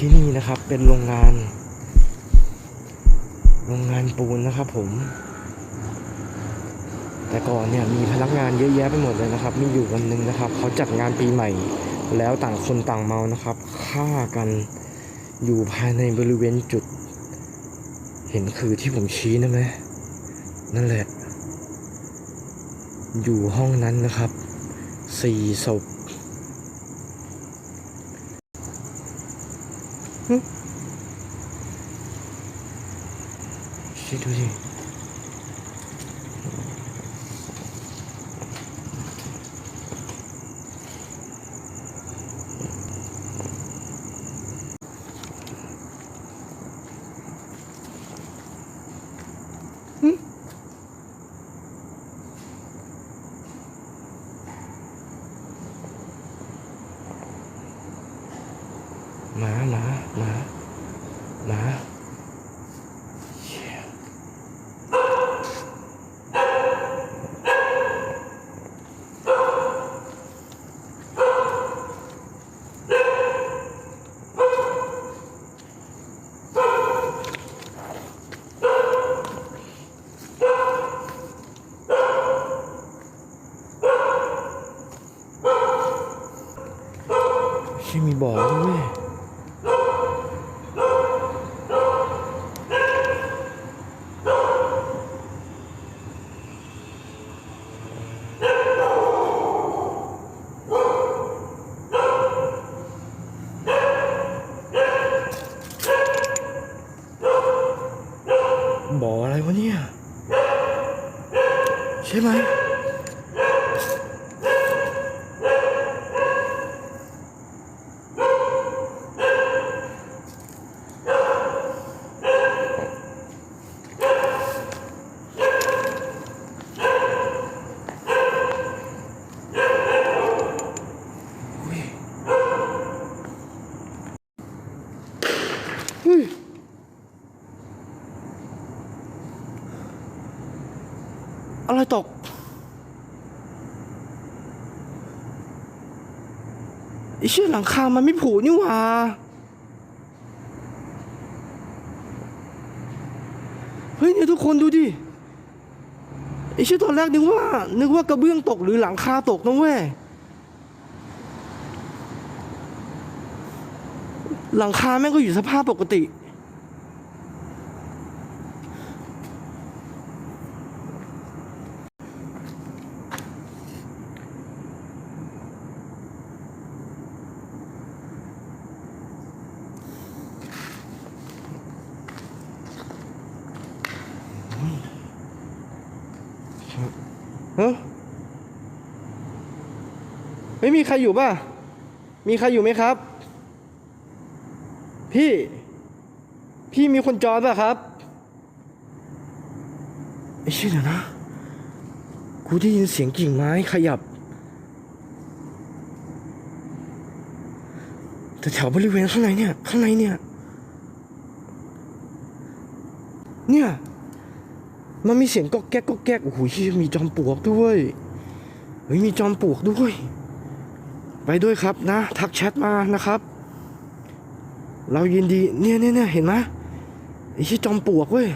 ที่นี่นะครับเป็นโรงงาน โรงงานปูนนะครับผม แต่ก่อนเนี่ยมีพนักงานเยอะแยะไปหมดเลยนะครับ มีอยู่วันหนึ่งนะครับเขาจัดงานปีใหม่ แล้วต่างคนต่างเมานะครับฆ่ากันอยู่ภายในบริเวณจุด เห็นคือที่ผมชี้นะไหมนั่นแหละ อยู่ห้องนั้นนะครับสี่ศพ หึชิดูดิหมาหมาหมาหมาเชี่ยเชี่มีบ่อด้วยเว้ยบ่ออะไรวะเนี่ย ใช่ไหม อะไรตกไอ้เชื่อหลังคามันไม่ผูนี่หว่า เฮ้ยเนี่ยทุกคนดูดิ ไอ้เชื่อตอนแรกนึกว่า นึกว่ากระเบื้องตกหรือหลังคาตกนะเว้ย หลังคาแม่งก็อยู่สภาพปกติ ฮะไม่มีใครอยู่ป่ะ มีใครอยู่ไหมครับ พี่ พี่มีคนจอดป่ะครับไอ้เชี่ยนะ กูได้ยินเสียงกิ่งไม้ขยับ แต่แถวบริเวณข้างในเนี่ย ข้างในเนี่ย เนี่ย มันมีเสียงก๊อกแก๊กก๊อกแก๊กโอ้โหเหี้ยมีจอมปลวกด้วยเฮ้ยมีจอมปลวกด้วย ไปด้วยครับนะ ทักแชทมานะครับ เรายินดีเนี่ยเนี่ยเนี่ยเห็นไหมไอ้ที่จอมปลวกเว้ย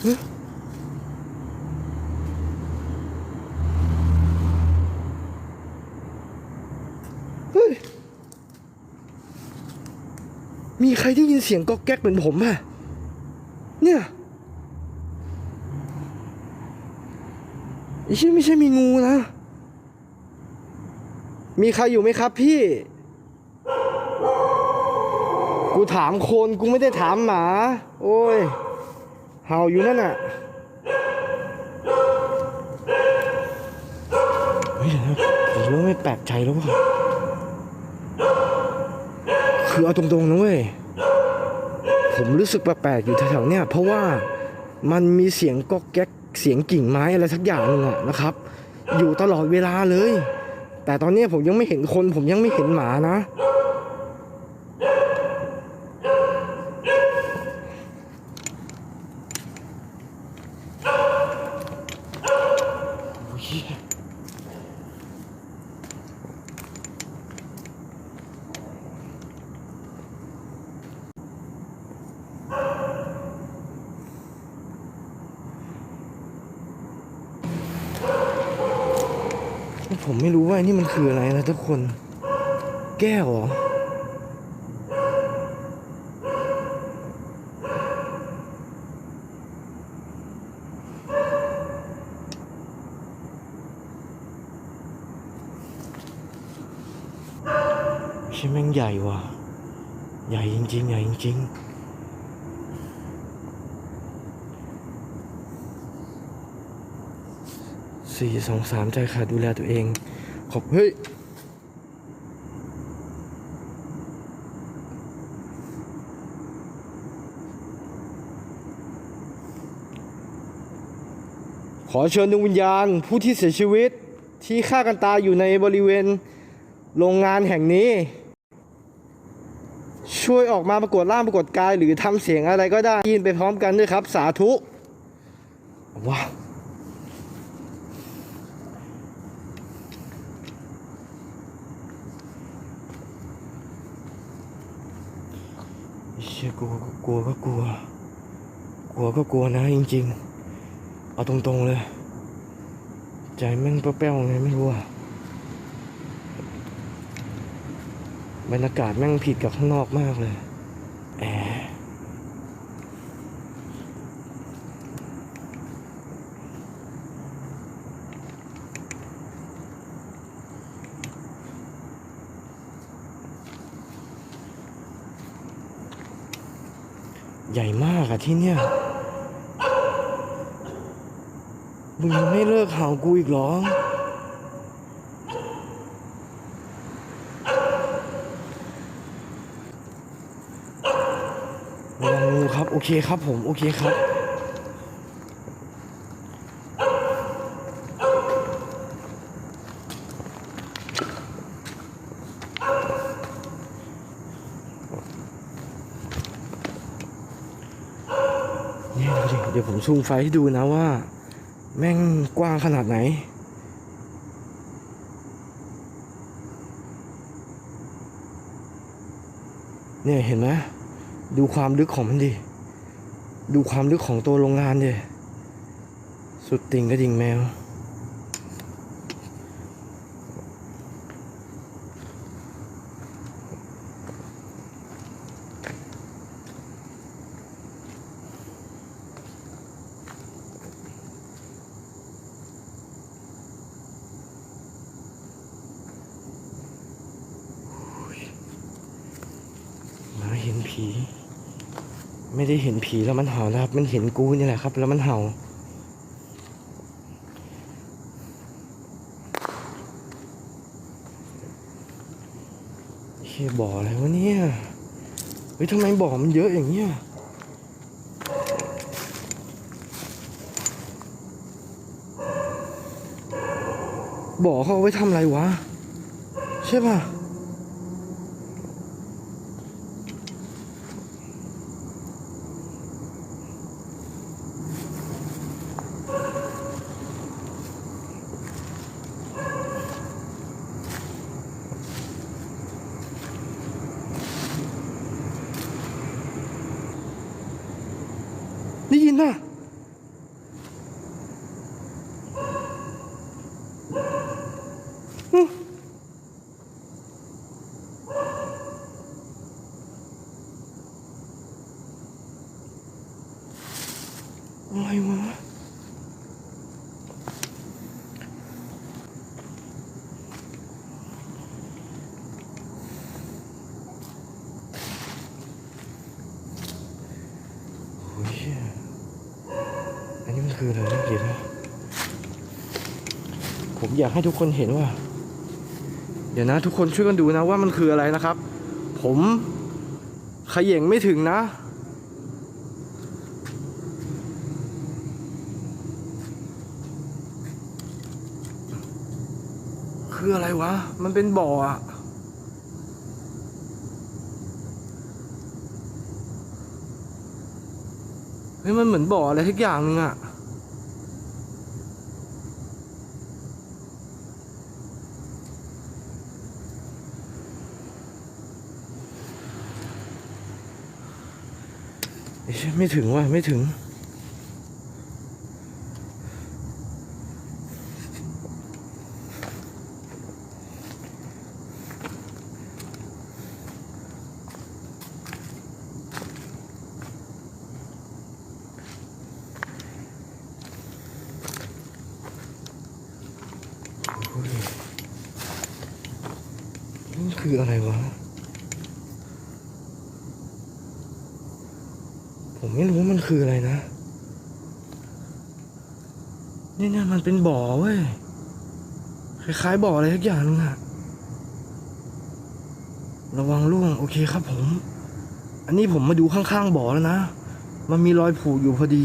เฮ้ยเฮ้ย มีใครได้ยินเสียงก๊อกแก๊กเหมือนผมป่ะเนี่ยไอ้ชี่ไม่ใช่มีงูนะ มีใครอยู่ไหมครับพี่ กูถามคนกูไม่ได้ถามหมา โอ้ย เห่าอยู่นั่นน่ะเฮ้ยเดี๋ยวนะผมว่าไม่แปลกใจแล้วว่ะคือเอาตรงๆนะเว้ย ผมรู้สึกแปลกๆอยู่แถวๆเนี่ยเพราะว่ามันมีเสียงก๊อกแก๊กเสียงกิ่งไม้อะไรสักอย่างหนึงอะนะครับ อยู่ตลอดเวลาเลย แต่ตอนนี้ผมยังไม่เห็นคน ผมยังไม่เห็นหมานะ ผมไม่รู้ว่าไอ้นี่มันคืออะไรนะทุกคน แก้วเหรอใช่แม่งใหญ่ว่ะ ใหญ่จริงๆ ใหญ่จริงๆ สี่สองสามใจขาดดูแลตัวเอง ขอบเฮ้ยขอเชิญดวงวิญญาณผู้ที่เสียชีวิตที่ฆ่ากันตายอยู่ในบริเวณโรงงานแห่งนี้ ช่วยออกมาปรากฏร่างปรากฏกายหรือทำเสียงอะไรก็ได้ยินไปพร้อมกันด้วยครับ สาธุว้าว ชื่อกลัวกลัวก็กลัว กลัวก็กลัวนะจริงๆ เอาตรงๆเลย ใจแม่งเป้าๆไงไม่รู้อะบรรยากาศแม่งผิดกับข้างนอกมากเลยแอร์ใหญ่มาก อะที่เนี่ย มึงยังไม่เลิกเห่ากูอีกหรอระวังงูครับ โอเคครับผม โอเคครับ เนี่ยดูดิ เดี๋ยวผม ซูมไฟให้ดูนะว่า แม่งกว้างขนาดไหน เนี่ยเห็นไหมดูความลึกของมันดิ ดูความลึกของตัวโรงงานดิ สุดติ่งกระดิ่งแมว ผี ไม่ได้เห็นผีแล้วมันเห่านะครับ มันเห็นกูนี่แหละครับ แล้วมันเห่า เฮียบ่ออะไรวะเนี่ย เฮ้ยทำไมบ่อมันเยอะอย่างเงี้ยบ่อเขาเอาไว้ทำอะไรวะ ใช่ป่ะ ได้ยินป่ะอื้ออะไรวะ โอ้ยเหี้ยอันนี้มัน คืออะไรนะเดี๋ยวนะผมอยากให้ทุกคนเห็นว่า เดี๋ยวนะ ทุกคนช่วยกันดูนะว่ามันคืออะไรนะครับ ผมขย่งไม่ถึงนะ คืออะไรวะ มันเป็นบ่ออะเฮ้ยมันเหมือนบ่ออะไรทุกอย่างนึงอะ ไม่ถึงว่ะไม่ถึง คืออะไรวะ คืออะไรนะ นี่เนี่ยมันเป็นบ่อเว้ย คล้ายๆบ่ออะไรสักอย่างนึงอะระวังล่วง โอเคครับผม อันนี้ผมมาดูข้างๆบ่อแล้วนะ มันมีรอยผูอยู่พอดี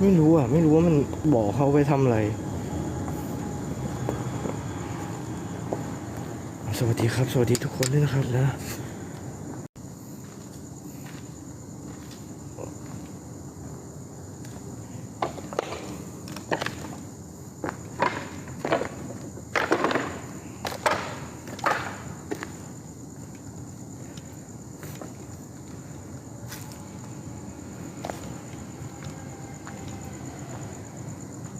ไม่รู้อะ ไม่รู้ว่ามันบอกเขาไปทำอะไร สวัสดีครับ สวัสดีทุกคนด้วยนะครับนะ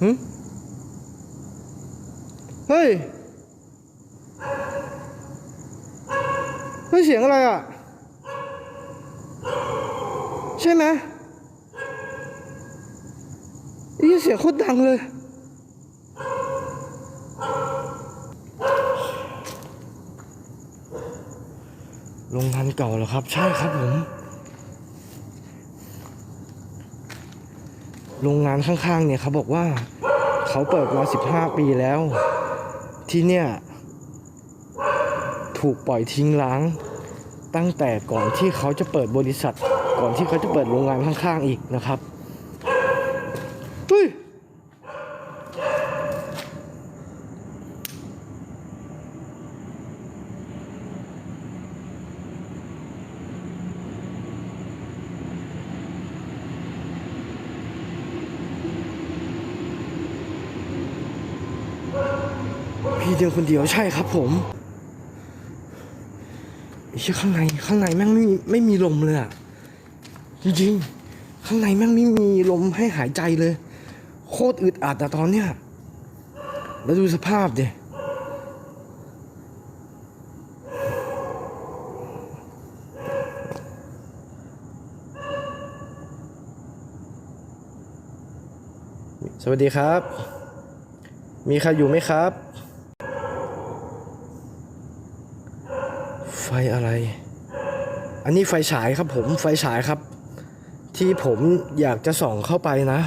เฮ้ย เฮ้ย เสียงอะไรอะ ใช่ไหมอีเสียงโคตรดังเลย โรงงานเก่าเหรอครับ ใช่ครับผม โรงงานข้างๆเนี่ยเขาบอกว่าเขาเปิดมา 15 ปีแล้ว ที่เนี่ย ถูกปล่อยทิ้งร้าง ตั้งแต่ก่อนที่เขาจะเปิดบริษัท ก่อนที่เขาจะเปิดโรงงานข้างๆอีกนะครับเฮ้ย พี่เดินคนเดียวใช่ครับผมไอ้เชี่ยข้างในข้างในแม่งไม่มีไม่มีลมเลยอะจริงๆ ข้างในแม่งไม่มีลมให้หายใจเลย โคตรอึดอัดอะตอนเนี้ยแล้วดูสภาพเดิสวัสดีครับ มีใครอยู่ไหมครับ ฟอะไร อันนี้ไฟฉายครับผมไฟฉายครับ ที่ผมอยากจะส่องเข้าไปนะ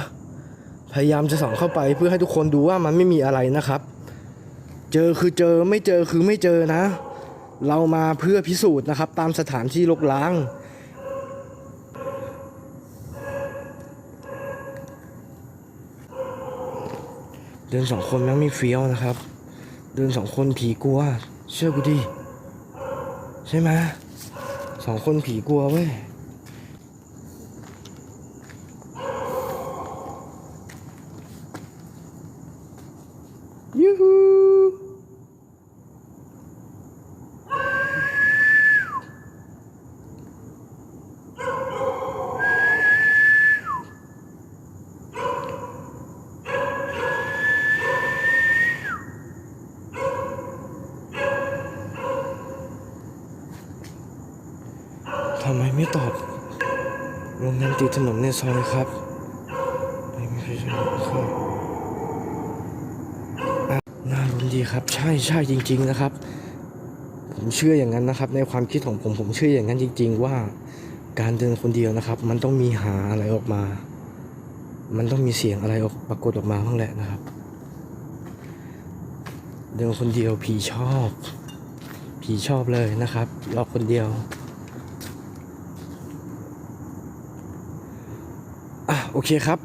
พยายามจะส่องเข้าไปเพื่อให้ทุกคนดูว่ามันไม่มีอะไรนะครับ เจอคือเจอไม่เจอคือไม่เจอนะ เรามาเพื่อพิสูจน์นะครับ ตามสถานที่รกร้างเดินสองคนแม่งไม่เฟี้ยวนะครับ เดินสองคนผีกลัว เชื่อกูดิ ใช่ไหมสองคนผีกลัวเว้ย ไม่ตอบโรงงานติดถนนในซอยครับ ไม่มีใครช่วยครับน่ารุนดีครับ ใช่ใช่จริง ๆ นะครับ ผมเชื่ออย่างนั้นนะครับ ในความคิดของผมผมเชื่ออย่างนั้นจริง ๆ ว่าการเดินคนเดียวนะครับ มันต้องมีหาอะไรออกมา มันต้องมีเสียงอะไรออกปรากฏออกมาบ้างแหละนะครับ เดินคนเดียวผีชอบ ผีชอบเลยนะครับรอคนเดียวอะ โอเคครับ